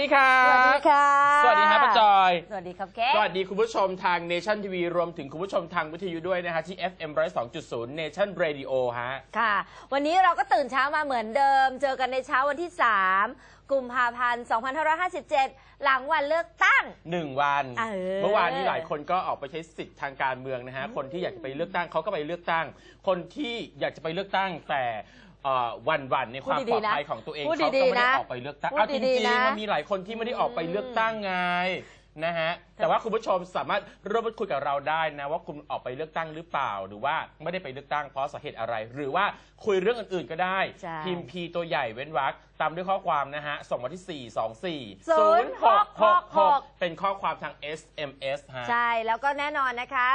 วัสดีครับสวัสดีค่ะ สวัสดีครับป้าจอย สวัสดีครับแกสวัสดีคุณผู้ชมทาง Nation TV รวมถึงคุณผู้ชมทางวิทยุด้วยนะฮะที่ FM 102.0 Nation Radio ฮะ ค่ะ วันนี้เราก็ตื่นเช้ามาเหมือนเดิม เจอกันในเช้าวันที่ 3 กุมภาพันธ์ 2557 หลังวันเลือกตั้งหนึ่งวัน เออเมื่อวานนี้หลายคนก็ออกไปใช้สิทธิ์ทางการเมืองนะฮะ คนที่อยากจะไปเลือกตั้งเขาก็ไปเลือกตั้ง คนที่อยากจะไปเลือกตั้งแต่ เอ่อวันวันๆในความพูดปลดีอดๆนะภัยของตัวเองพูดเขาก็ดีไม่ๆได้นะออกไปเลือกตั้งพูดเอาจดีริงๆนะๆมันมีหลายคนที่ไม่ได้ออกไปเลือกตั้งไง นะฮะ แต่ว่าคุณผู้ชมสามารถร่วมพูดคุยกับเราได้นะ ว่าคุณออกไปเลือกตั้งหรือเปล่า หรือว่าไม่ได้ไปเลือกตั้งเพราะสาเหตุอะไร หรือว่าคุยเรื่องอื่นๆก็ได้ ใช่ พิมพ์ P ตัวใหญ่เว้นวรรคตามด้วยข้อความนะฮะ ส่งมาที่ 4 2 4ศูนย์หกหกหก6เป็นข้อความทาง SMS ฮะ ใช่แล้วก็แน่นอนนะคะ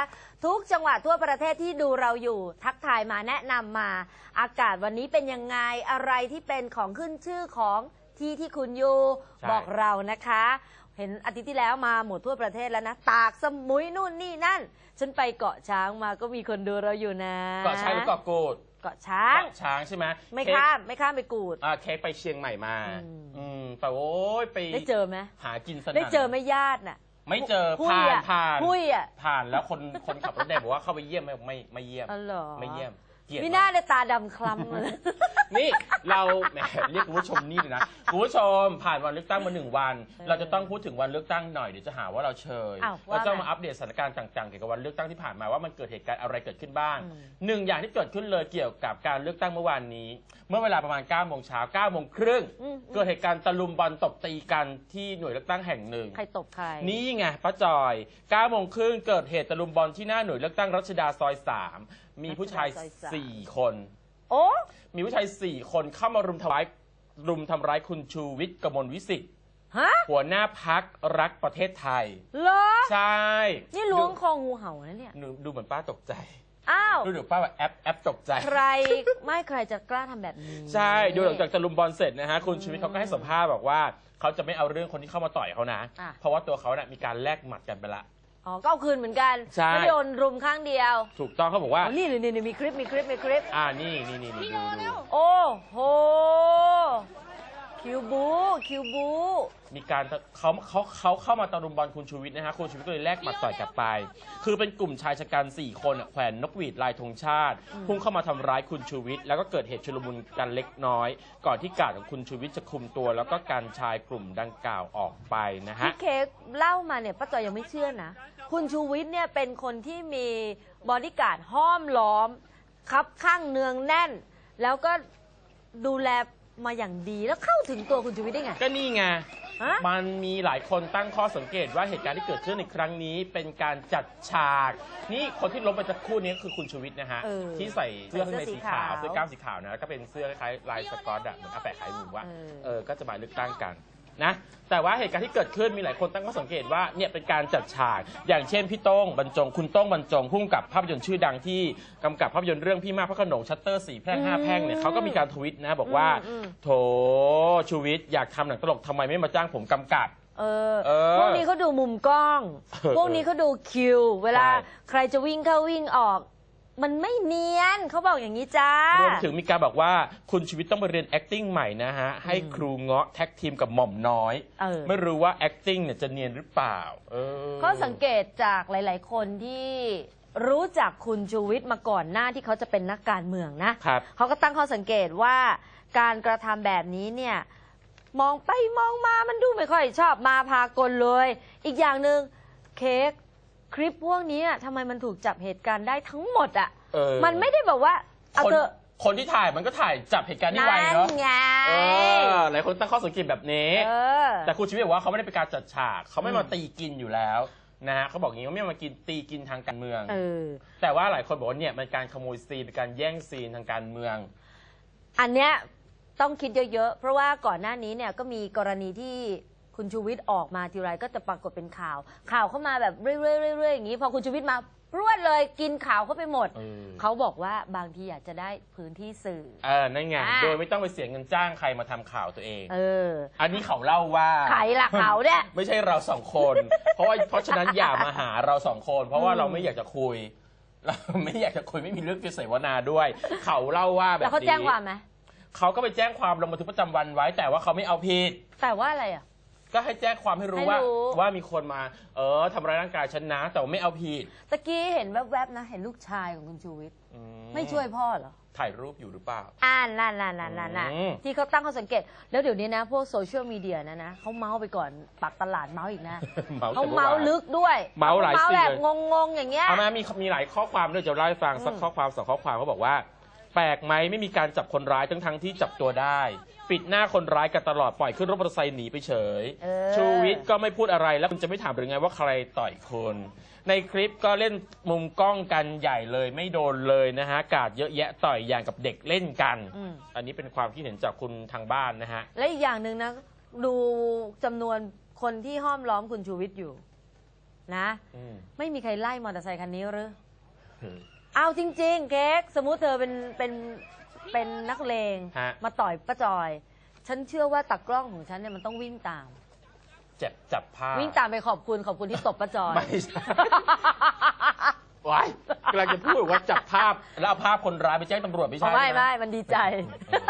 ทุกจังหวัดทั่วประเทศที่ดูเราอยู่ ทักทายมาแนะนำมา อากาศวันนี้เป็นยังไงอะไรที่เป็นของขึ้นชื่อของที่ที่คุณอยู่ ใช่ บอกเรานะคะ เห็นอาทิตย์ที่แล้วมาหมดทั่วประเทศแล้วนะ ตากสมุยนู่นนี่นั่น ฉันไปเกาะช้างมาก็มีคนดูเราอยู่นะเกาะช้างหรือเกาะกูดเกาะช้าง เกาะช้างใช่ไหมไม่เค้กข้ามไม่ข้ามไปกูดอ่าเค้กไปเชียงใหม่มา อืมอืมแต่โอ้ยไปได้เจอไหมหากินสนั่นได้เจอไหม่ญาติน่ะ ไม่เจอหุ้ยผ่านอะผ่านหุ้ยอะผ่านแล้วคนคนขับรถแดงบอกว่าเข้าไปเยี่ยมไม่ไม่ไม่เยี่ยมอ๋อเหรอไม่เยี่ยม เกลียดไม่มากน่าได้ตาดำคล้ำเลย นี่เราแหมเรียกคุณผู้ชมนี่เลยนะคุณผู้ชมผ่านวันเลือกตั้งมาหนึ่งวันเออเราจะต้องพูดถึงวันเลือกตั้งหน่อยเดี๋ยวจะหาว่าเราเชยอ้าวเราจะว่าไงมาอัปเดตสถานการณ์ต่างๆเกี่ยวกับวันเลือกตั้งที่ผ่านมาว่ามันเกิดเหตุการณ์อะไรเกิดขึ้นบ้างอืม หนึ่งอย่างที่เกิดขึ้นเลยเกี่ยวกับการเลือกตั้งเมื่อวานนี้ เมื่อเวลาประมาณ9ก้าโมงเช้าเก้าโมงครึ่งอืมเกิดเหตุการณ์ตะลุมบอลตบตีกันที่หน่วยเลือกตั้งแห่งหนึ่ง ใครตบใคร นี่ไงป้าจอย9โมงครึ่งเกิดเหตุตะลุมบอลที่หน้าหน่วยเลือกตั้งรัชดาซอย 3 มีผู้ชายรัชดาซอยสาม4คน โอ้มีผู้ชาย4คนเข้ามารุมทำร้ายรุมทำร้ายคุณชูวิทย์กมลวิสิทธิ์ฮะหัวหน้าพักรักประเทศไทย เหรอ ใช่นี่ล้วงคองูเห่านะเนี่ย ดูดูเหมือนป้าตกใจ อ้าว ดูเหมือนป้าแบบแอปแอปตกใจ ใครไม่ใครจะกล้าทำแบบนี้ ใช่ดูหลังจากตะลุมบอลเสร็จนะฮะคุณชูวิทย์เขาก็ให้สัมภาษณ์บอกว่าเขาจะไม่เอาเรื่องคนที่เข้ามาต่อยเขานะ อะ เพราะว่าตัวเขาเน่ยมีการแลกหมัดกันไปละ อ๋อก็เอาคืนเหมือนกันใช่ ไม่ได้โดนรุมข้างเดียวถูกต้องเขาบอกว่า อ๋อนี่นี่นี่มีคลิปมีคลิปมีคลิป อ่านี่นี่นี่นี่ดูดู โอ้โห คิวบู คิวบู มีการเขาเขาเขาเข้ามาตะลุมบอลคุณชูวิทย์นะฮะคุณชูวิทย์ก็เลยแลกหมัดต่อยกลับไป คือเป็นกลุ่มชายชะกัน4คนอะแขวนนกหวีดลายธงชาติ พุ่งเข้ามาทำร้ายคุณชูวิทย์แล้วก็เกิดเหตุชุลมุนกันเล็กน้อย ก่อนที่กาดของคุณชูวิทย์จะคุมตัว แล้วก็การชายกลุ่มดังกล่าวออกไปนะฮะที่เค้กเล่ามาเนี่ยป้าจอยยังไม่เชื่อนะคุณชูวิทย์เนี่ยเป็นคนที่มีบอดี้การ์ดห้อมล้อมครับข้างเนืองแน่น แล้วก็ดูแลมาอย่างดีแล้วเข้าถึงตัวคุณชูวิทย์ได้ไง ก็นี่ไง ฮะ มันมีหลายคนตั้งข้อสังเกตว่าเหตุการณ์ที่เกิดขึ้นในครั้งนี้เป็นการจัดฉาก นี่คนที่ล้มไปสักครู่นี้ก็คือคุณชูวิทย์นะฮะ เออที่ใส่เสื้อข้างในใส่เสื้อสีขาวสีขาว เสื้อกล้ามสีขาวนะแล้วก็เป็นเสื้อคล้ายๆลายสกอตอะเหมือนอาแปะขายหมูอะเออ เออก็จะมาเลือกตั้งกัน นะแต่ว่าเหตุการณ์ที่เกิดขึ้นมีหลายคนตั้งข้อสังเกตว่าเนี่ยเป็นการจัดฉากอย่างเช่นพี่โต้งบรรจงคุณโต้งบรรจงพุ่งกับภาพยนตร์ชื่อดังที่กำกับภาพยนตร์เรื่องพี่มากพระโขนงชัตเตอร์สี่แพร่งห้าแพร่งเนี่ยเขาก็มีการทวิตนะบอกว่าอืมโถชูวิทย์อยากทำหนังตลกทำไมไม่มาจ้างผมกำกับเออเออพวกนี้เขาดูมุมกล้องเออพวกนี้เขาดูคิว เวลาใช่ใครจะวิ่งเข้าวิ่งออก มันไม่เนียนเขาบอกอย่างนี้จ้ารรวมถึงมีการบอกว่าคุณชีวิตต้องไปเรียน acting ใหม่นะฮะ ให้ครูเงาะแท็กทีมกับหม่อมน้อย เออ ไม่รู้ว่า acting เนี่ยจะเนียนหรือเปล่า เออเขาสังเกตจากหลาย ๆ คนที่รู้จักคุณชูวิทย์มาก่อนหน้าที่เขาจะเป็นนักการเมืองนะครับ เขาก็ตั้งข้อสังเกตว่าการกระทำแบบนี้เนี่ยมองไปมองมามันดูไม่ค่อยชอบมาพากลเลย อีกอย่างหนึ่งเค้ก คลิปพวกนี้อะทำไมมันถูกจับเหตุการณ์ได้ทั้งหมดอะ เออ มันไม่ได้แบบว่าเอาคนเถอะคนที่ถ่ายมันก็ถ่ายจับเหตุการณ์ที่ไวนั่นเนาะไง เออหลายคนตั้งข้อสังเกตแบบนี้ เออ แต่คุณชีวิตบอกว่าเขาไม่ได้เป็นการจัดฉากเขาไม่มาอืมตีกินอยู่แล้วนะฮะเขาบอกอย่างนี้ว่าไม่มากินตีกินทางการเมือง เออ แต่ว่าหลายคนบอกว่าเนี่ยมันการขโมยซีนเป็นการแย่งซีนทางการเมือง อันเนี้ยต้องคิดเยอะๆ เพราะว่าก่อนหน้านี้เนี่ยก็มีกรณีที่ คุณชูวิทย์ออกมาทีไรก็จะปรากฏเป็นข่าว ข่าวเข้ามาแบบเรื่อยๆเรื่อยๆอย่างนี้ พอคุณชูวิทย์มารวดเลยกินข่าวเข้าไปหมด เออ เขาบอกว่าบางทีอยากจะได้พื้นที่สื่อ เออนั่นไงอ่าโดยไม่ต้องไปเสียเงินจ้างใครมาทำข่าวตัวเอง เอออันนี้เขาเล่าว่าใครล่ะเขาเนี่ย ไม่ใช่เราสองคน เพราะว่าเพราะฉะนั้นอย่ามาหาเราสองคน เพราะว่าอืม เราไม่อยากจะคุย เราไม่อยากจะคุยไม่มีเรื่องจะเสวนาด้วย เขาเล่าว่าแบบแล้วเขานี้แจ้งความไหมเขาก็ไปแจ้งความลงบันทึกประจำวันไว้ แต่ว่าเขาไม่เอาผิด แต่ว่าอะไรอะ ก็ให้แจ้งความให้รู้ให้ว่ารู้ ว่ามีคนมา เออทำร้ายร่างกายฉันนะ แต่ว่าไม่เอาผิดตะกี้เห็นแวบๆนะ เห็นลูกชายของคุณชูวิทย์อืไม่ช่วยพ่อเหรอ ถ่ายรูปอยู่หรือเปล่า อ่านนั่นนั่นนั่นนั่นนั่นอืม ที่เขาตั้งข้อสังเกต แล้วเดี๋ยวนี้นะ พวกโซเชียลมีเดียนะนะเขาเมาส์ไปก่อนปักตลาดเมาส์อีกนะเมาเขาแต่เมาส์อวลึกด้วยเมาส์หลายเมาส์สิ่งแบบเลยงงๆอย่างเงี้ย เอามามีมีหลายข้อความด้วยจะเล่าให้ฟังสักอืม ข้อความสองข้อความเขาบอกว่า แปลกไหมไม่มีการจับคนร้ายทั้งทั้งๆที่จับตัวได้ ปิดหน้าคนร้ายกันตลอดปล่อยขึ้นรถมอเตอร์ไซค์หนีไปเฉย เออ ชูวิทย์ก็ไม่พูดอะไรแล้วคุณจะไม่ถามหรือไงว่าใครต่อยคนในคลิปก็เล่นมุมกล้องกันใหญ่เลยไม่โดนเลยนะฮะกาดเยอะแยะต่อยอย่างกับเด็กเล่นกัน อืม อันนี้เป็นความคิดเห็นจากคุณทางบ้านนะฮะ และอีกอย่างหนึ่งนะ ดูจำนวนคนที่ห้อมล้อมคุณชูวิทย์อยู่ นะ อืมไม่มีใครไล่มอเตอร์ไซคันนี้หรือ เอาจริง ๆ เค้กสมมุติเธอเป็นเป็น เป็นนักเลงฮะ มาต่อยป้าจอย ฉันเชื่อว่าตักกล้องของฉันเนี่ยมันต้องวิ่งตาม เจ็บจับผ้าวิ่งตามไปขอบคุณขอบคุณที่ตบป้าจอย ไม่ใช่ว้ายกำลังจะพูดว่าจับภาพแล้วเอาภาพคนร้ายไปแจ้งตำรวจไม่ใช่ไม่ใช่หไม่มันดีใจเออ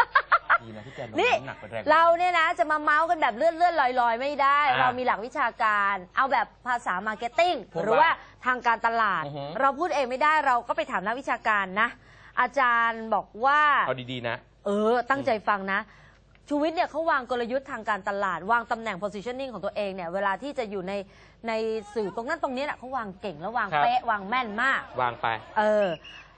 ดีนะที่แกลงนี่ำหนักไปแรง เราเนี่ยนะจะมาเมาส์กันแบบเลื่อนเลื่อนลอยลอยๆ ไม่ได้ อ่าเรามีหลักวิชาการ เอาแบบภาษามาร์เก็ตติ้งพูดว่าหรือว่าทางการตลาด อือฮึเราพูดเองไม่ได้เราก็ไปถามนักวิชาการนะ อาจารย์บอกว่า เอาดีๆนะ เออ ตั้งใจฟังนะ ชูวิทย์เนี่ยเขาวางกลยุทธ์ทางการตลาด วางตำแหน่ง positioning ของตัวเองเนี่ย เวลาที่จะอยู่ในในสื่อตรงนั้นตรงนี้น่ะเขาวางเก่งแล้ววางครับ เป๊ะวางแม่นมาก วางไป เออ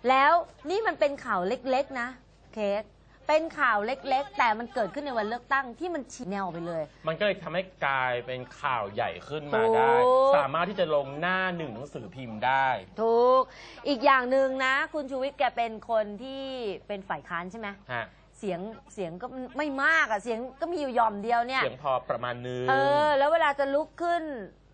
แล้วนี่มันเป็นข่าวเล็กๆนะ เค้ก เป็นข่าวเล็กๆ แต่มันเกิดขึ้นในวันเลือกตั้งที่มันฉีกแนวออกไปเลย มันก็เลยทำให้กลายเป็นข่าวใหญ่ขึ้นมาได้ ถูก สามารถที่จะลงหน้าหนึ่งหนังสือพิมพ์ได้ ถูก อีกอย่างหนึ่งนะ คุณชูวิทย์แกเป็นคนที่เป็นฝ่ายค้านใช่ไหมฮะ เสียงเสียงก็ไม่มากอะเสียงก็มีอยู่หย่อมเดียวเนี่ย เสียงพอประมาณนึง เออ แล้วเวลาจะลุกขึ้น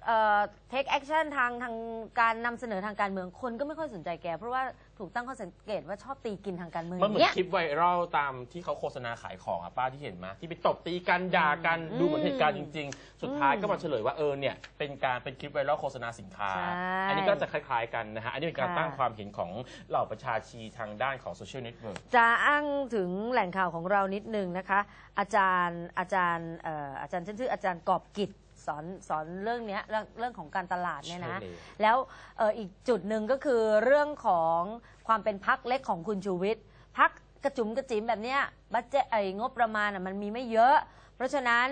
เอ่อ take action ทางทางการนำเสนอทางการเมืองคนก็ไม่ค่อยสนใจแก เพราะว่าถูกตั้งข้อสังเกตว่าชอบตีกินทางการเมืองมันเหมือเนี้นยคลิปไวรัลตามที่เขาโฆษณาขายของอะป้าที่เห็นมา ที่ไปตบตีกันด่ากันอืมดูเหมือนเหตุการณ์จริง ๆ สุดท้ายอืมก็มาเฉลยว่าเออเนี่ยเป็นการเป็นคลิปไวรัลโฆษณาสินค้า ใช่อันนี้ก็จะคล้ายๆกันนะฮะอันนี้เป็นการค่ะ ตั้งความเห็นของเหล่าประชาชีทางด้านของโซเชียลเน็ตเวิร์ก จะอ้างถึงแหล่งข่าวของเรานิดนึงนะคะ อาจารย์อาจารย์เอ่ออาจารย์ชื่ออาจารย์กอบกิจ สอนสอนเรื่องเนี้ยเรื่องเรื่องของการตลาดเนี่ยนะ ใช่เลย แล้วเอ่ออีกจุดหนึ่งก็คือเรื่องของความเป็นพักเล็กของคุณชูวิทย์พักกระจุ๋มกระจิ๋มแบบเนี้ยบัตเจไอ้งบประมาณน่ะมันมีไม่เยอะ เพราะฉะนั้น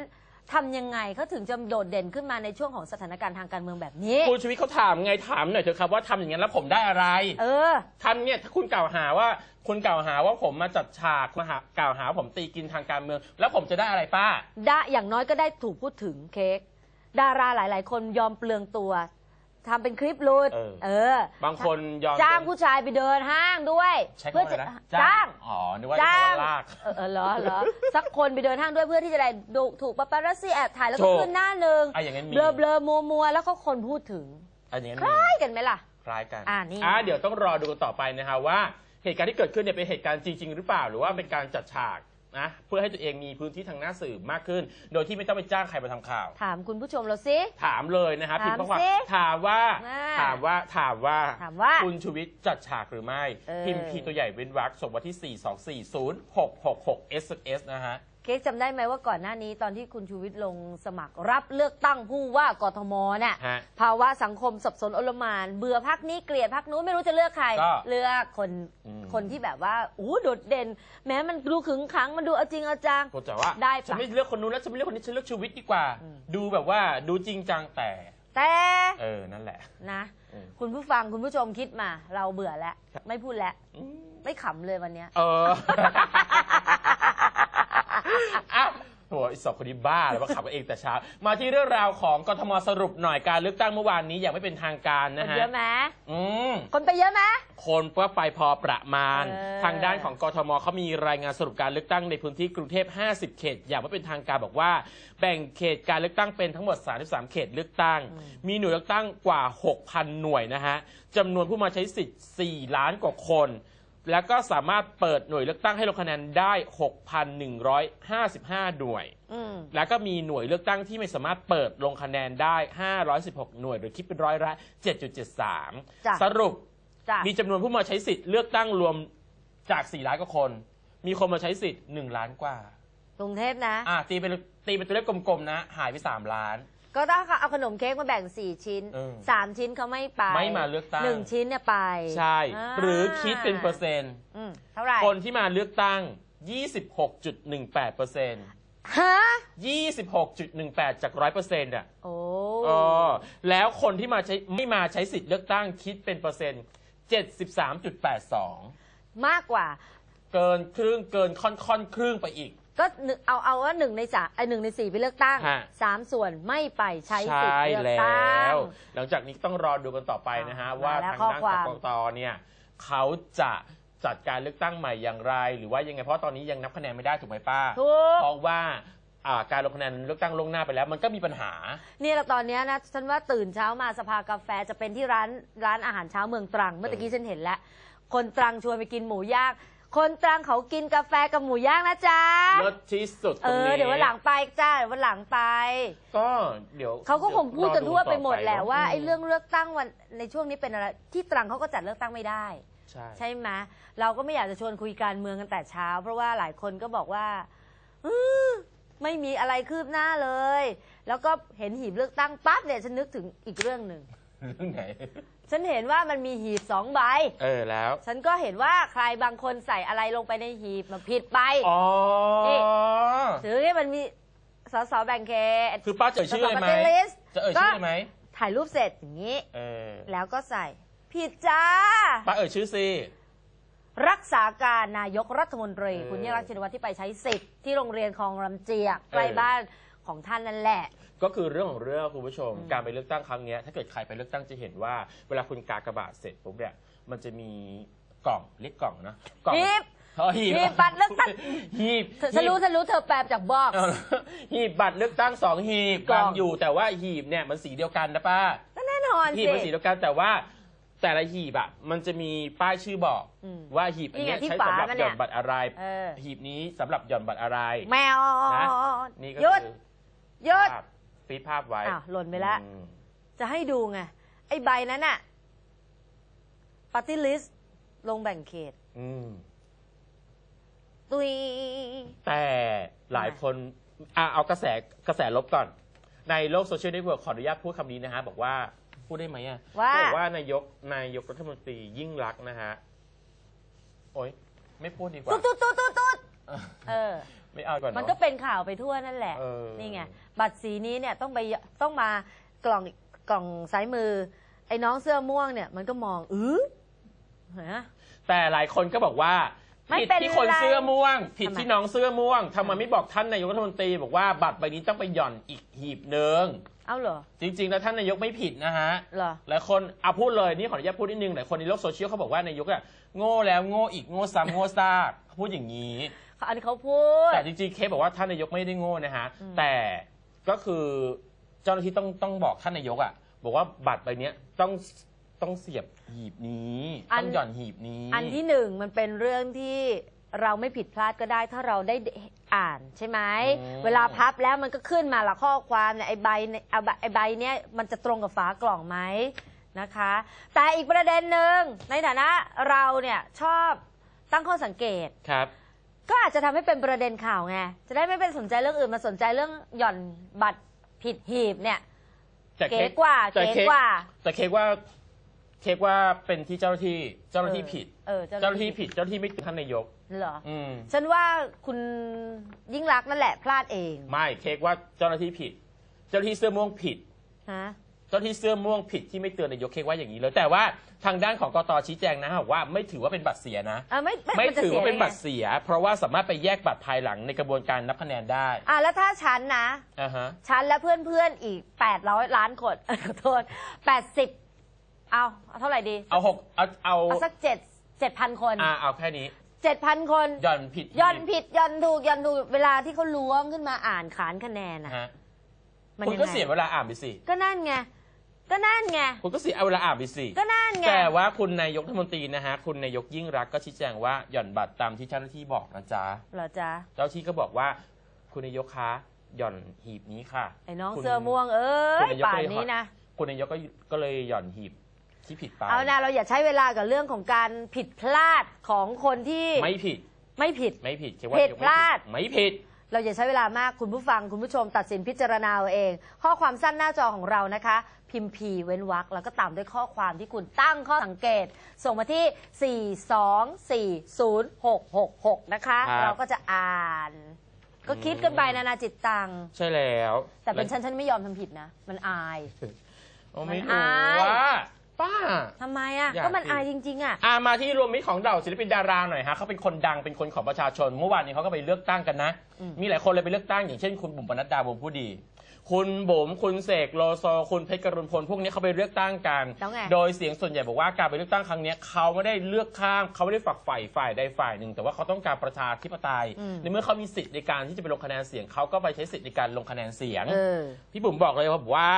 ทำยังไงเขาถึงจะโดดเด่นขึ้นมาในช่วงของสถานการณ์ทางการเมืองแบบนี้ คุณชีวิตเขาถามไงถามหน่อยเถอะครับว่าทำอย่างนั้นแล้วผมได้อะไร เออ ท่านเนี่ยถ้าคุณกล่าวหาว่าคุณกล่าวหาว่าผมมาจัดฉากมาหากล่าวหาว่าผมตีกินทางการเมือง แล้วผมจะได้อะไรป้า ได้อย่างน้อยก็ได้ถูกพูดถึงเค้ก ดาราหลาย ๆ คนยอมเปลืองตัวทำเป็นคลิปหลุดเออ เออ บางคนยอมจ้างเป็นผู้ชายไปเดินห้างด้วยใช้คำเพื่อว่าอะไรจะนะจ้างอ๋อนึกว่าจ้าจะงลาก เออเออเหรอเหรอสักคนไปเดินห้างด้วยเพื่อที่จะได้ดูถูกปาปารัสซี่แอบถ่ายแล้วก็ถูก ขึ้นหน้าหนึ่งอะอย่างนั้นมีเบลอเบลอมัวมัวๆแล้วก็คนพูดถึงอันอย่างนั้นคมี ล้ายกันไหมล่ะ คล้ายกันอ่านี่ เดี๋ยวต้องรอดูกันต่อไปนะฮะว่าเหตุการณ์ที่เกิดขึ้นเนี่ยเป็นเหตุการณ์จริง ๆ หรือเปล่า หรือว่าเป็นการจัดฉาก นะเพื่อให้ตัวเองมีพื้นที่ทางหน้าสื่อมากขึ้น โดยที่ไม่ต้องไปจ้างใครมาทำข่าว ถามคุณผู้ชมเราสิ ถามเลยนะครับถามพิมพ์ข้อความสิถามว่าอ่าถามว่าถามว่าถามว่าคุณชูวิทย์จัดฉากหรือไม่ เออ พิมพ์พีตัวใหญ่เว้นวรรคส่งมาที่ 4 2 4 0 6 6 6 SMS นะฮะ เค้กจำได้ไหมว่าก่อนหน้านี้ตอนที่คุณชูวิทย์ลงสมัครรับเลือกตั้งผู้ว่ากทมเนี่ยฮะภาวะสังคมสับสนโอลหมาน เบื่อพักนี้เกลียดพักนู้นไม่รู้จะเลือกใคร ก็เลือกคนอืม คนที่แบบว่าอู้โดดเด่น แม้มันดูขึงขังมันดูเอาจริงเอาจัง ก็จะว่าได้ปะฉันไม่เลือกคนนู้นแล้วฉันไม่เลือกคนนี้ฉันเลือกชูวิทย์ดีกว่า อืม ดูแบบว่าดูจริงจังแต่ แต่เออนั่นแหละ นะ อืม คุณผู้ฟังคุณผู้ชมคิดมา เราเบื่อแล้วครับไม่พูดแล้วอืมไม่ขำเลยวันเนี้ย เออ อะโหัวไอ้สองคนนี้บ้าแล้วมาขับกันเองแต่เช้า มาที่เรื่องราวของกทมสรุปหน่อยการเลือกตั้งเมื่อวานนี้อย่างไม่เป็นทางการคนะนฮะเยอะไหมอืม คนไปเยอะไหม คนก็ไปพอประมาณ เออ ทางด้านของกทมเขามีรายงานสรุปการเลือกตั้งในพื้นที่กรุงเทพ 50 เขต อย่างไม่เป็นทางการบอกว่า แบ่งเขตการเลือกตั้งเป็นทั้งหมด 33 เขตเลือกตั้ง มีหน่วยเลือกตั้งกว่า 6,000 หน่วยนะฮะจำนวนผู้มาใช้สิทธิ์ 4 ล้านกว่าคน แล้วก็สามารถเปิดหน่วยเลือกตั้งให้ลงคะแนนได้ 6,155 หน่วย อืม แล้วก็มีหน่วยเลือกตั้งที่ไม่สามารถเปิดลงคะแนนได้ 516 หน่วยหรือคิดเป็นร้อยละ จ้ะ 7.73 สรุป จ้ะมีจำนวนผู้มาใช้สิทธิ์เลือกตั้งรวมจาก 4 ล้านกว่าคน มีคนมาใช้สิทธิ์ 1 ล้านกว่า กรุงเทพนะ อะตีเป็นตีเป็นตัวเลขกลมๆนะ หายไป 3 ล้าน ก็ถ้าเขาเอาขนมเค้กมาแบ่ง 4 ชิ้น เออ3 ชิ้นเขาไม่ไปไม่มาเลือกตั้ง หนึ่งชิ้นเนี่ยไปใช่าหรือคิดเป็นเปอร์เซ็นต์ อืมเท่าไหร่คนที่มาเลือกตั้ง 26.18เปอร์เซ็นต์ฮะ26.18 จาก 100%อะโอ้อ๋อแล้วคนที่มาใช้ไม่มาใช้สิทธิ์เลือกตั้งคิดเป็นเปอร์เซ็นต์ 73.82 มากกว่า เกินครึ่งเกินค่อนค่อนๆครึ่งไปอีก ก็หนึ่งเอาเอาว่าหนึ่งในสามไอหนึ่งในสี่ไปเลือกตั้งฮะ สามส่วนไม่ไปใช้สิทใช่ธิ์เลือกแล้ตั้งวหลังจากนี้ต้องรอดูกันต่อไปนะฮะ อ่าว่ามาแล้วทางด้านข้อขคอวางม กกตเนี่ยเขาจะจัดการเลือกตั้งใหม่อย่างไร หรือว่ายังไงเพราะตอนนี้ยังนับคะแนนไม่ได้ถูกไหมป้า ทุก เพราะว่าอ่าการลงคะแนนเลือกตั้งล่วงหน้าไปแล้ว มันก็มีปัญหา เนี่ยตอนเนี้ยนะฉันว่าตื่นเช้ามาสภากาแฟจะเป็นที่ร้านร้านอาหารเช้าเมืองตรัง เมื่อตะกี้ฉันเห็นแล้ว คนตรังชวนไปกินหมูย่าง คนตรังเขากินกาแฟกับหมูย่างนะจ๊ะเลิศที่สุดตเอรงอ นี้เดี๋ยววันหลังไปจ้าเดี๋ยววันหลังไป ก็เดี๋ยวเขาก็คงพูดกันทั่วไปหมดแหละเยวว่าต่ไอ้เรื่องเลือกตั้งวันในช่วงนี้เป็นอะไรที่ตรังเขาก็จัดเลือกตั้งไม่ได้ ใช่ ใช่ไหมเราก็ไม่อยากจะชวนคุยการเมืองกันแต่เช้า เพราะว่าหลายคนก็บอกว่าอื้อไม่มีอะไรคืบหน้าเลย แล้วก็เห็นหีบเลือกตั้งปั๊บเนี่ยฉันนึกถึงอีกเรื่องหนึ่ง เรื่องไหน ฉันเห็นว่ามันมีหีบสองใบ เออแล้ว ฉันก็เห็นว่าใครบางคนใส่อะไรลงไปในหีบมันผิดไป อ๋อนี่หรือมันมีสสแบ่งเขตคือป้าเจอชื่อเลยไหมสส party list จะเอ่ยชื่อเลยไหม ถ่ายรูปเสร็จอย่างนี้ เออ แล้วก็ใส่ ผิดจ้า ป้าเอ่ยชื่อสิรักษาการนายกรัฐมนตรีเออคุณยิ่งรักษณ์ชินวัตรที่ไปใช้สิทธิ์ที่โรงเรียนคลองลำเจียกเออใกล้บ้านของท่านนั่นแหละ ก็คือเรื่องของเรื่องคุณผู้ชมอืมการไปเลือกตั้งครั้งเนี้ยถ้าเกิดใครไปเลือกตั้งจะเห็นว่า เวลาคุณกากระบาดเสร็จปุ๊บเนี่ยมันจะมีกล่องเรียกกล่องนะกล่องหีบอ๋อหีบหีบบัตรเลือกตั้ง หีบเธอฉันรู้ฉันรู้เธอแปลจากบอก เอาละหีบบัตรเลือกตั้งสองหีบกล่วาองงอยู่แต่ว่าหีบเนี่ยมันสีเดียวกันนะป้า ก็แน่นอนหีบสิ มันสีเดียวกันแต่ว่าแต่ละหีบอะมันจะมีป้ายชื่อบอกอืมว่าหีบอันเนี้ยนี่ไงที่ใช้สำหรับฝามันหเนี่ยย่อนบัตรอะไร เออ หีบนี้สำหรับหย่อนบัตรอะไรแมวนะนี่ก็หยุดคือหยุด ภาพ ฟีดภาพไว้อ้าวหล่นไปละอืมจะให้ดูไง ไอ้ใบนั้นน่ะปาร์ตี้ลิสต์ลงแบ่งเขต อืมตุย แต่หลายคนอะเอากระแสกระแสลบก่อน ในโลกโซเชียลเน็ตเวิร์กขออนุญาตพูดคำนี้นะฮะ บอกว่าพูดได้ไหมอะว่า บอกว่านายกนายกรัฐมนตรียิ่งรักษณ์นะฮะ โอ๊ย ไม่พูดดีกว่า ตุ๊ดตุ๊ดตุ๊ดตุ๊ดตุ๊ดเออ ไม่เอาก่อนมันเนาะก็เป็นข่าวไปทั่วนั่นแหละ เออ นี่ไง บัตรสีนี้เนี่ยต้องไปต้องมากล่องกล่องซ้ายมือ ไอ้น้องเสื้อม่วงเนี่ย มันก็มองอือฮะแต่หลายคนก็บอกว่าไม่ผิดเป็นที่คนไรเสื้อม่วง ผิดทำไม ที่น้องเสื้อม่วงทำไมไม่บอกท่านนายกรัฐมนตรี บอกว่าบัตรใบนี้ต้องไปหย่อนอีกหีบหนึ่งเอาเหรอจริง ๆ แล้วท่านนายกไม่ผิดนะฮะ เหรอ หลายคนเอาพูดเลยนี่ขออนุญาตพูดนิดนึงหลายคนในโลกโซเชียลเขาบอกว่านายกอะโง่แล้วโง่อีกโง่ซ้ำโง่ซากเขาพูดอย่างนี้ อันนี้เขาพูด แต่จริงๆ เคสบอกว่าท่านนายกไม่ได้โง่นะฮะ อืม แต่ก็คือเจ้าหน้าที่ต้องต้องบอกท่านนายกอะบอกว่าบัตรใบเนี้ยต้องต้องเสียบหีบนี้ ต้องหย่อนหีบนี้ อันที่หนึ่งมันเป็นเรื่องที่เราไม่ผิดพลาดก็ได้ถ้าเราได้อ่านใช่ไหมอืม เวลาพับแล้วมันก็ขึ้นมาละข้อความเนี่ยไอ้ใบเนี่ยเอาใบไอ้ใบเนี้ยมันจะตรงกับฝากล่องไหมนะคะ แต่อีกประเด็นหนึ่งในฐานะเราเนี่ยชอบตั้งข้อสังเกต ครับ ก็อาจจะทำให้เป็นประเด็นข่าวไง จะได้ไม่เป็นสนใจเรื่องอื่นมาสนใจเรื่องหย่อนบัตรผิดหีบเนี่ย แต่เก๋เค้กกว่าแต่เก๋เค้กกว่า แต่เค้กว่า เค้กว่าเป็นที่เจ้าหน้าที่เจ้าหน้าที่ผิด เออเจ้าหน้าที่ผิดเจ้าหน้าที่ไม่ท่านนายก เหรอ อืม ฉันว่าคุณยิ่งรักษณ์นั่นแหละพลาดเองไม่เค้กว่าเจ้าหน้าที่ผิด เจ้าหน้าที่เสื้อม่วงผิด ฮะ เจ้าหน้าที่เสื้อม่วงผิดที่ไม่เตือนนายกเค้กว่าอย่างนี้เลย แต่ว่าทางด้านของกตชี้แจงนะบอกว่าไม่ถือว่าเป็นบัตรเสียนะ อะไม่ไม่นจะถือว่าเป็นสียบัตรเสีย เพราะว่าสามารถไปแยกบัตรภายหลังในกระบวนการนับคะแนนได้อะแล้วถ้าฉันนะอ่าฮะฉันและเพื่อนๆอีก 800 ล้านคนขอโทษ80 เอาเอาเท่าไหร่ดีเอาหกเอาเอาเอาสักเจ็ดเจ็ดพันคนอ่าเอาแค่นี้เจ็ดพันคนหย่อนผิดย่อนผิดย่อนถูกย่อนถูกเวลาที่เขาล้วงขึ้นมาอ่านขานคะแนนอะฮะมันคุณยังก็ไงเสียเวลาอ่านไปสิ ก็นั่นไง ก็นั่นไง คุณก็เสียเอาเวลาอ่านไปสิ ก็นั่นไง แต่ว่าคุณนายกรัฐมนตรีนะฮะ คุณนายกยิ่งรักษณ์ก็ชี้แจงว่าหย่อนบัตรตามที่เจ้าหน้าที่บอกนะจ๊ะ เหรอจ๊ะ เจ้าที่ก็บอกว่า คุณนายกคะหย่อนหีบนี้ค่ะไอ้น้องคุณ เสื้อม่วงเอ้คุณยนายก ป่านเลยนี้นะ คุณนายกก็ก็เลยหย่อนหีบที่ผิดไปเอานะเราอย่าใช้เวลากับเรื่องของการผิดพลาดของคนที่ไม่ผิดไม่ผิด ไม่ผิดคิดว่าผิดนยกพลาด ไม่ผิด เราอย่าใช้เวลามากคุณผู้ฟังคุณผู้ชมตัดสินพิจารณาเอาเอง ข้อความสั้นหน้าจอของเรานะคะ พิมพ์พีเว้นวรรคแล้วก็ตามด้วยข้อความที่คุณตั้งข้อสังเกต ส่งมาที่ 4240666 นะคะ ครับ เราก็จะอ่าน ก็คิดกันไปนานาจิตตัง ใช่แล้วแต่เป็นฉันฉันไม่ยอมทำผิดนะ มันอาย โอ้ไม่มันรู้อาย ว่าป้า ทำไมอะ อยากก็มันผิด อายจริง ๆ อะ อามาที่รวมมิตรของเหล่าศิลปินดาราหน่อยฮะเขาเป็นคนดังเป็นคนของประชาชน เมื่อวานนี้เขาก็ไปเลือกตั้งกันนะ อืม มีหลายคนเลยไปเลือกตั้งอย่างเช่นคุณบุ๋มปนัดดาวงผู้ดี คุณบุ๋มคุณเสกโลโซ คุณเพชรกรุณพลพวกนี้เขาไปเลือกตั้งกัน แล้วไง โดยเสียงส่วนใหญ่บอกว่าการไปเลือกตั้งครั้งเนี้ยเขาไม่ได้เลือกข้างเขาไม่ได้ฝักใฝ่ฝ่ายใดฝ่ายหนึ่ง แต่ว่าเขาต้องการประชาธิปไตยอืม ในเมื่อเขามีสิทธิ์ในการที่จะไปลงคะแนนเสียงเขาก็ไปใช้สิทธิ์ในการลงคะแนนเสียง เออ พี่บุ๋มบอกเลยว่า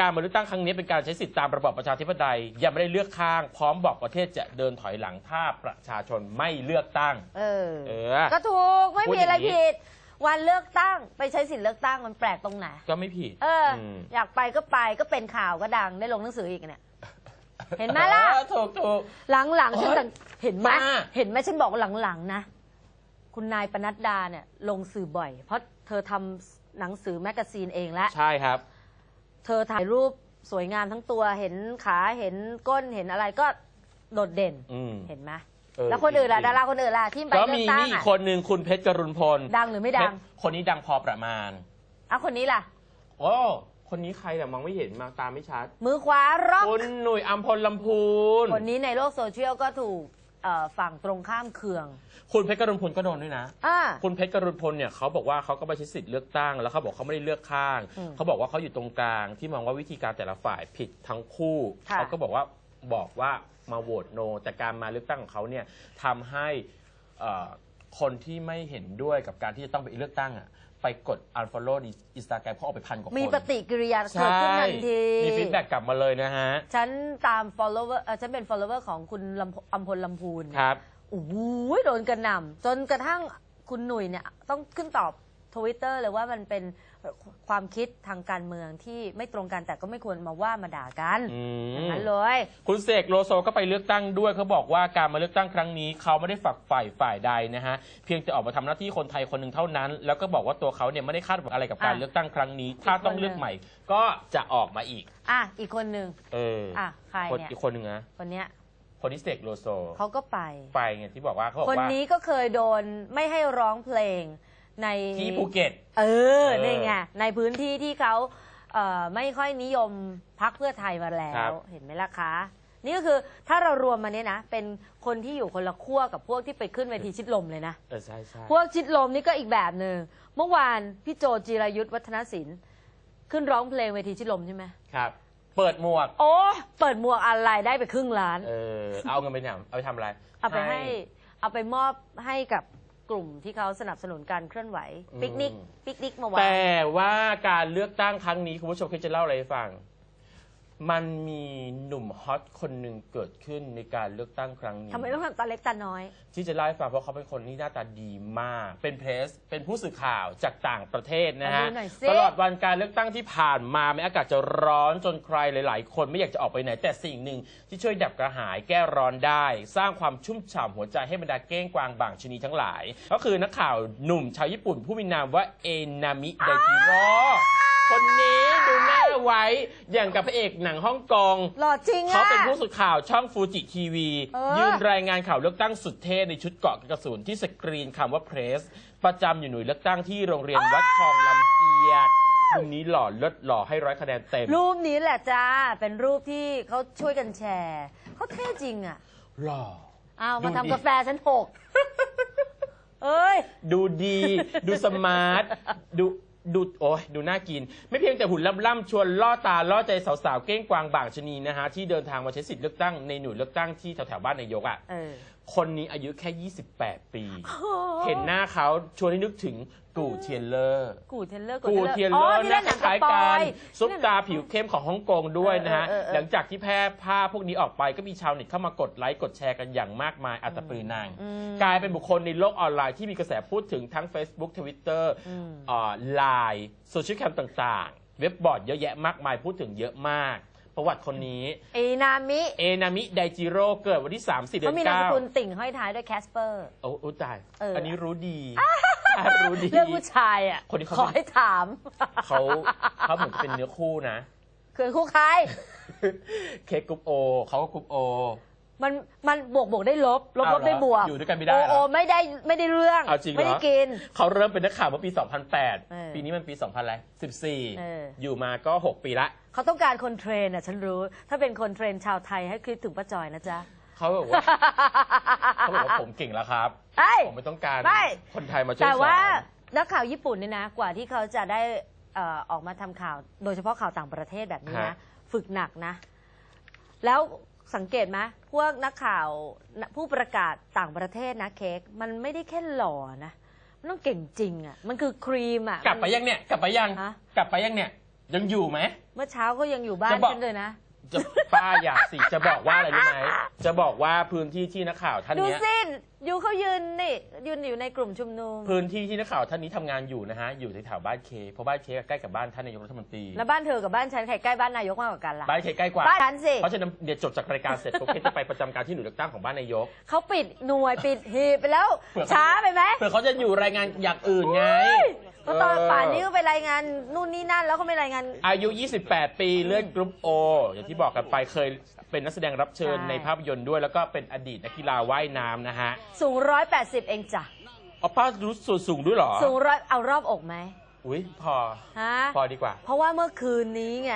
การมาเลือกตั้งครั้งนี้เป็นการใช้สิทธิตามระบอบประชาธิปไตยยังไม่ได้เลือกข้าง พร้อมบอกประเทศจะเดินถอยหลังถ้าประชาชนไม่เลือกตั้ง เออ เออ ก็ถูกไม่พูดมีอะไรอย่างนี้ผิด วันเลือกตั้งไปใช้สิทธิ์เลือกตั้งมันแปลกตรงไหน ก็ไม่ผิด เอออม อยากไปก็ไปก็เป็นข่าวก็ดังได้ลงหนังสืออีกเนี่ย เห็นไหมล่ะ เออถูกถูก หลังๆฉันโอ๊ยสังเห็นไหมบ้า เห็นไหมฉันบอกว่าหลังๆนะ คุณนายปนัดดาเนี่ย ลงสื่อบ่อย เพราะเธอทำหนังสือแมกกาซีนเองแล้ว ใช่ครับ เธอถ่ายรูปสวยงามทั้งตัวเห็นขาเห็นก้นเห็นอะไรก็โดดเด่น อืม เห็นไหม เออแล้วคนอื่นล่ะจริงๆ ดาราคนอื่นล่ะที่ไปก็เลืมีอกตั้งนี่อีกอะคนหนึ่งคุณเพชรกรุณพลดังหรือไม่ดังเพชรคนนี้ดังพอประมาณ อะคนนี้ล่ะ โอ้ คนนี้ใครแต่มองไม่เห็นมาตามไม่ชัด มือขวาร็อกคุณหนุ่ยอัมพลลำพูน คนนี้ในโลกโซเชียลก็ถูกเอ่อฝั่งตรงข้ามเคืองคุณเพชรกรุณพลก็โดนด้วยนะ อ่า คุณเพชรกรุณพลเนี่ยเขาบอกว่าเขาก็ไปใช้สิทธิ์เลือกตั้ง แล้วเขาบอกเขาไม่ได้เลือกข้าง อืมเขาบอกว่าเขาอยู่ตรงกลางที่มองว่าวิธีการแต่ละฝ่ายผิดทั้งคู่ ค่ะ เขาก็บอกว่าบอกว่า มาโหวตโน แต่การมาเลือกตั้งของเขาเนี่ยทำให้เอ่อคนที่ไม่เห็นด้วยกับการที่จะต้องไปเลือกตั้งอะไปกด unfollow ในอินสตาแกรมเขาออกไปพันกว่าคนมีปฏิกิริยาเกิดใช่ขึ้นทันที มีฟีดแบ็กกลับมาเลยนะฮะ ฉันตาม follower เออฉันเป็น follower ของคุณลำพอัมพลลำพูนครับ โอ้โหโดนกระหน่ำจนกระทั่งคุณหนุ่ยเนี่ย ต้องขึ้นตอบทวิตเตอร์เลยว่ามันเป็น ความคิดทางการเมืองที่ไม่ตรงกันแต่ก็ไม่ควรมาว่ามาด่ากันอืม อย่างนั้นเลย คุณเสกโลโซก็ไปเลือกตั้งด้วยเขาบอกว่าการมาเลือกตั้งครั้งนี้ เขาไม่ได้ฝักฝ่ายฝ่ายใดนะฮะเพียงแต่ออกมาทำหน้าที่คนไทยคนหนึ่งเท่านั้น แล้วก็บอกว่าตัวเขาเนี่ยไม่ได้คาดหวังอะไรกับการอะ เลือกตั้งครั้งนี้ ถ้าต้องเลือกใหม่ ก็จะออกมาอีก อะอีกคนหนึ่งเออออะใครคนเนี่ยอีกคนหนึ่งนะคนเนี้ยคนที่เสกโลโซเขาก็ไป ไปไงที่บอกว่าเขาบอกคนว่า นี้ก็เคยโดนไม่ให้ร้องเพลง ในที่ภูเก็ต เออเออนี่ไงในพื้นที่ที่เขาเอ่อไม่ค่อยนิยมพักเพื่อไทยมาแล้ครัว บ เห็นไหมล่ะคะ นี่ก็คือถ้าเรารวมมาเนี่ยนะ เป็นคนที่อยู่คนละขั้วกับพวกที่ไปขึ้นเวทีชิดลมเลยนะ เออใช่ใช่พวกชิดลมนี่ก็อีกแบบหนึ่งเมื่อวานพี่โจจีรายุทธวัฒนศิลป์ขึ้นร้องเพลงเวทีชิดลมใช่ไหมครับ เปิดหมวก โอ้เปิดหมวกอะไรได้ไปครึ่งล้าน เออเอาเงินไปทำเอาไปทำอะไรเอาไปให้ เอาไปมอบให้กับก ลุ่มที่เขาสนับสนุนการเคลื่อนไหว ปิกนิก ปิกนิกเมาวาน แต่ว่าการเลือกตั้งครั้งนี้คุณผู้ชมเคยจะเล่าอะไรให้ฟัง มันมีหนุ่มฮอตคนหนึ่งเกิดขึ้นในการเลือกตั้งครั้งนี้ทำไมต้องทำตาเล็กตาน้อย ที่จะเล่าให้ฟังเพราะเขาเป็นคนที่หน้าตาดีมาก เป็นเพรส เป็นผู้สื่อข่าวจากต่างประเทศนะฮะมาดูหน่อยสิ ตลอดวันการเลือกตั้งที่ผ่านมาแม้อากาศจะร้อนจนใครหลาย ๆ คนไม่อยากจะออกไปไหน แต่สิ่งหนึ่งที่ช่วยดับกระหายแก้ร้อนได้ สร้างความชุ่มฉ่ำหัวใจให้บรรดาเก้งกวางบางชนีทั้งหลาย ก็คือนักข่าวหนุ่มชาวญี่ปุ่นผู้มีนามว่าเอนามิไดจิโร่คนนี้ดูหน้าไว้อย่างกับพระเอกหนังฮ่องกงหล่อจริงเขาอะเป็นผู้สื่อข่าวช่องฟูจิทีวี เออ ยืนรายงานข่าวเลือกตั้งสุดเท่ในชุดเกาะกระสุนที่สกรีนคำว่าเพรส ประจำอยู่หน่วยเลือกตั้งที่โรงเรียนวัดคลองลำเอียดมุมนี้หล่อเลิศหล่อให้ร้อยคะแนนเต็ม รูปนี้แหละจ้า เป็นรูปที่เขาช่วยกันแชร์เขาเท่จริงอะหล่ออ้าวมาดูดิ ทำกาแฟฉันหก เอ้ย ดูดี ดูสมาร์ท ดู ดูโอ้ยดูน่ากิน ไม่เพียงแต่หุ่นล่ำๆชวนล่อตาล่อใจสาวๆเก้งกวางบางชนีนะฮะที่เดินทางมาใช้สิทธิ์เลือกตั้งในหน่วยเลือกตั้งที่แถวๆบ้านนายกอะเออ คนนี้อายุแค่ 28 ปี เห็นหน้าเขาชวนให้นึกถึงกู่เทียนเลอร์ กูเทนเลอร์กูเทียนอ๋เลออร์ที่หน้าเล่นหนังคล้ายสปๆอกันยซุปตาผิวเข้มของฮ่องกงด้วยนะฮะเออเออเออหลังจากที่แพร่ภาพพวกนี้ออกไปก็มีชาวเน็ตเข้ามากดไลค์กดแชร์กันอย่างมากมายอัตปรือนางอืมกลายเป็นบุคคลในโลกออนไลน์ที่มีกระแสพูดถึงทั้ง Facebook Twitter อืมไลน์โซเชียลแคมต่างๆ เว็บบอร์ดเยอะแยะมากมายพูดถึงเยอะมาก ประวัติคนนี้ เอนามิเอนามิไดจิโร่เกิดวันที่ 30 เดือเขานมีนามส9กุลติ่งห้อยท้ายด้วยแคสเปอร์ โอ้โอ้ตาย เอออั อันนี้รู้ดีรู้ดี เรื่องผู้ชายอะ คนที่เขา ขอให้ถามเขาเขาเหมือนจะเป็นเนื้อคู่นะ คือคู่ใคร เค้กกรุ๊ปโอเขาก็กรุ๊ปโอ มันมันบวกบวกได้ลบลบเอาลบได้เหรอบวกอยู่ด้วยกันไม่ได้โอเหรอโอไม่ได้ไม่ได้เรื่องเอาจริงเหรอ ไม่ได้กิน เขาเริ่มเป็นนักข่าวเมื่อปีเออ2008 ปีนี้มันปี2000อะไรเออ14 อยู่มาก็ 6 ปีละ เขาต้องการคนเทรนอะฉันรู้ ถ้าเป็นคนเทรนชาวไทยให้คิดถึงป้าจอยนะจ๊ะ เขาบอกว่าเขาบอกว่าผมเก่งแล้วครับเอ้ย ผมไม่ต้องการไม่ คนไทยมาช่วยแต่สอว่า น นักข่าวญี่ปุ่นเนี่ยนะ กว่าที่เขาจะได้เอ่อออกมาทำข่าว โดยเฉพาะข่าวต่างประเทศแบบนี้นะฝึกหนักนะ แล้ว สังเกตไหมพวกนักข่าวผู้ประกาศต่างประเทศนะเค้กมันไม่ได้แค่หล่อนะมันต้องเก่งจริงอะ มันคือครีมอะกลับไปยังเนี่ย กลับไปยังฮะกลับไปยังเนี่ย ยังอยู่ไหม เมื่อเช้าก็ยังอยู่บ้านจะบอกฉันเลยนะ จะป้าอยากสิจะบอกว่าอะไรรู้ไหมจะบอกว่าพื้นที่ที่นักข่าวท่านดูเนี้ยสิอยู่เขายืนนี่ยืนอยู่ในกลุ่มชุมนุม พื้นที่ที่นักข่าวท่านนี้ทำงานอยู่นะฮะอยู่แถวๆบ้านเคเพราะบ้านเคใกล้กับบ้านท่านนายกรัฐมนตรี แล้วบ้านเธอกับบ้านฉันใครใกล้บ้านนายกมากกว่ากันล่ะ บ้านเคใกล้กว่าบ้านฉันสิ เพราะฉะนั้นเดี๋ยวจบจากรายการเสร็จปุ๊บเคจะไปประจำการที่หน่วยเลือกตั้งของบ้านนายก เขาปิดหน่วยปิดหีบไปแล้ว เผื่อช้าไปไหม เผื่อเขาจะอยู่รายงานอย่างอื่นไง ก็ตอนเออป่านนี้ก็ไปรายงานนู่นนี่นั่นแล้วก็ไม่รายงาน อายุ 28 ปีเลือดกรุ๊ปโออย่างที่บอกกันไปเคยเป็นนักแสดงรับเชิญใช่ ในภาพยนตร์ด้วย แล้วก็เป็นอดีตนักกีฬาว่ายน้ำนะฮะสูงร้อยแปดสิบเองจ้ะอ๋อป้ารู้ส่วนสูงด้วยเหรอ สูงร้อยเอารอบอกไหมอุ้ยพอ ฮะ พอดีกว่า เพราะว่าเมื่อคืนนี้ไง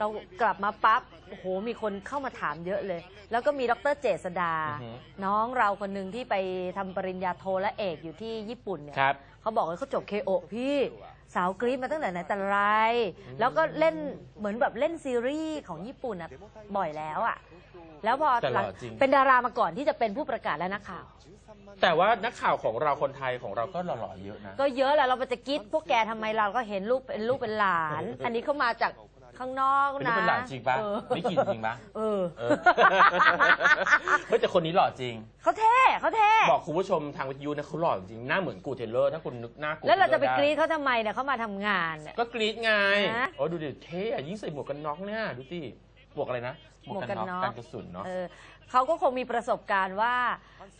เรากลับมาปั๊บโอ้โหมีคนเข้ามาถามเยอะเลย แล้วก็มีดรเจษดา อือฮึ น้องเราคนหนึ่งที่ไปทำปริญญาโทและเอกอยู่ที่ญี่ปุ่นเนี่ย ครับ เขาบอกว่าเขาจบเคโอพี่สาวกรี๊ดมาตั้งแต่ไหนแต่ไร แล้วก็เล่นเหมือนแบบเล่นซีรีส์ของญี่ปุ่นอะบ่อยแล้วอะแล้วพอแต่หหล่ลัองจริง เป็นดารามาก่อนที่จะเป็นผู้ประกาศและนักข่าว แต่ว่านักข่าวของเราคนไทยของเราก็หล่อๆเยอะนะ ก็เยอะแหละเราไปจะกรี๊ดพวกแกทำไมเราก็เห็นลูกเป็นลูกเป็นหลาน อันนี้เขามาจาก ข้างนอกเป็นนะลูกเป็นหลานจริงปะเออไม่กินจริงปะเออ เออ เฮ้ยแต่คนนี้หล่อจริง เขาเท่เขาเท่ บอกคุณผู้ชมทางวิทยุนะเขาหล่อจริงหน้าเหมือนกูเทเลอร์ถ้าคุณนึกหน้ากูแล้วเราจะไปทลกอรี๊ดด้เขาทำไมเนี่ยเขามาทำงานเนี่ย ก็กรี๊ดไงฮะ โอ้ดูดิเท่อะยิ่งใส่หมวกกันน็อกเนี่ยดูสิ หมวกอะไรนะหมวกกันน็อกกันกระสุนเนาะ เออเขาก็คงมีประสบการณ์ว่า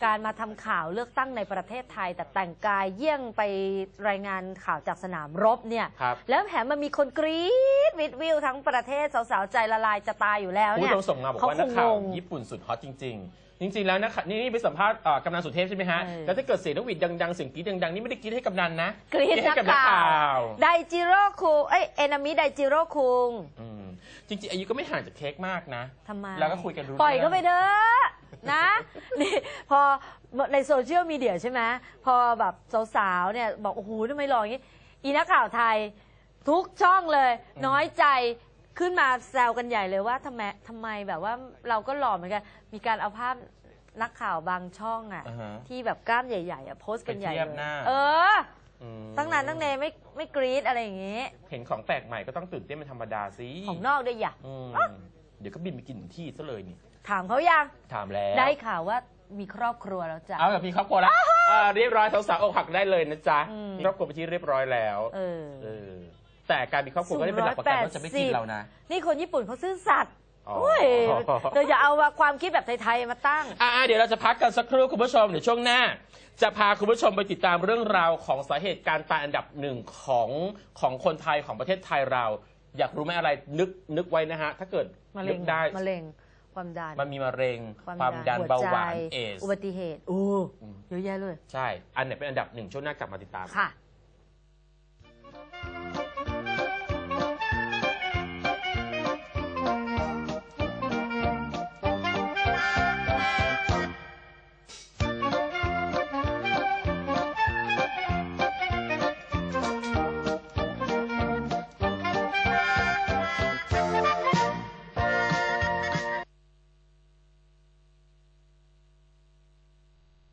การมาทำข่าวเลือกตั้งในประเทศไทย แต่แต่งกายเยี่ยงไปรายงานข่าวจากสนามรบเนี่ย ครับ แล้วแถมมันมีคนกรี๊ดวิดวิวทั้งประเทศสาวๆใจละลายจะตายอยู่แล้วคุณเนี่ยผู้ชมส่งมาบอกเขาว่าคนักงข่าวงง ญี่ปุ่นสุดฮอตจริง ๆ จริงๆแล้วนะคะนี่นี่ไปสัมภาษณ์เอ่อกำนันสุเทพใช่ไหมฮะ เออ แล้วถ้าเกิดเสียงนกหวีดดังๆเสียงกรี๊ดดังๆ นี่ไม่ได้กรี๊ดให้กำนันนะกรี๊ดให้นักกับนักข่าข่าวว ไดจิโร่คุงเอ้ยเอนามิไดจิโร่คุงอืมจริงๆอายุก็ไม่ห่างจากเค้กมากนะ ทำไมแล้วก็คุยกันรู้ปล่อยเรื่องเขาไปเด้อนะนี่พอในโซเชียลมีเดียใช่ไหมพอแบบสาวๆเนี่ยบอกโอ้โหทำไมหล่ออย่างนี้ อีนักข่าวไทย ทุกช่องเลย น้อยใจ ขึ้นมาแซวกันใหญ่เลยว่าทำไมทำไมแบบว่าเราก็หล่อเหมือนกัน มีการเอาภาพนักข่าวบางช่องอะอ่าฮะที่แบบกล้ามใหญ่ๆอะโพสต์กันใหญ่ไปเทียบเลยหน้า เออ อืมตั้งนานตั้งเนไม่ไม่กรี๊ดอะไรอย่างงี้ เห็นของแปลกใหม่ก็ต้องตื่นเต้นเป็นธรรมดาสิของนอกด้วยอย่าอืมเดี๋ยวก็บินไปกินถึงที่ซะเลยนี่ ถามเขายัง ถามแล้ว ได้ข่าวว่ามีครอบครัวแล้วจ้ะ เอาแบบมีครอบครัวแล้วอ่าเรียบร้อยสาวๆอกหักได้เลยนะจ๊ะอืมครอบครัวไปนที่เรียบร้อยแล้ว เออ เออ แต่การมีครอบครัวก็ได้เป็นหลักประกันว่าจะไม่กินเรานะ นี่คนญี่ปุ่นเขาซื่อสัตย์อ๋อโอ้ยเธออย่าเอาความคิดแบบไทยๆมาตั้ง อ่าเดี๋ยวเราจะพักกันสักครู่คุณผู้ชมเดี๋ยวช่วงหน้า จะพาคุณผู้ชมไปติดตามเรื่องราวของสาเหตุการตายอันดับหนึ่งของของคนไทยของประเทศไทยเรา อยากรู้ไหมอะไรนึกนึกไว้นะฮะ ถ้าเกิดมะนึเร็งกได้มะเร็งความดันมันมีมะเร็ง ความความดันหัวเบาใจหวานเอสอุบัติเหตุโอ้อืมเยอะแยะเลย ใช่ อันไหนเป็นอันดับหนึ่งช่วงหน้ากลับมาติดตามค่ะ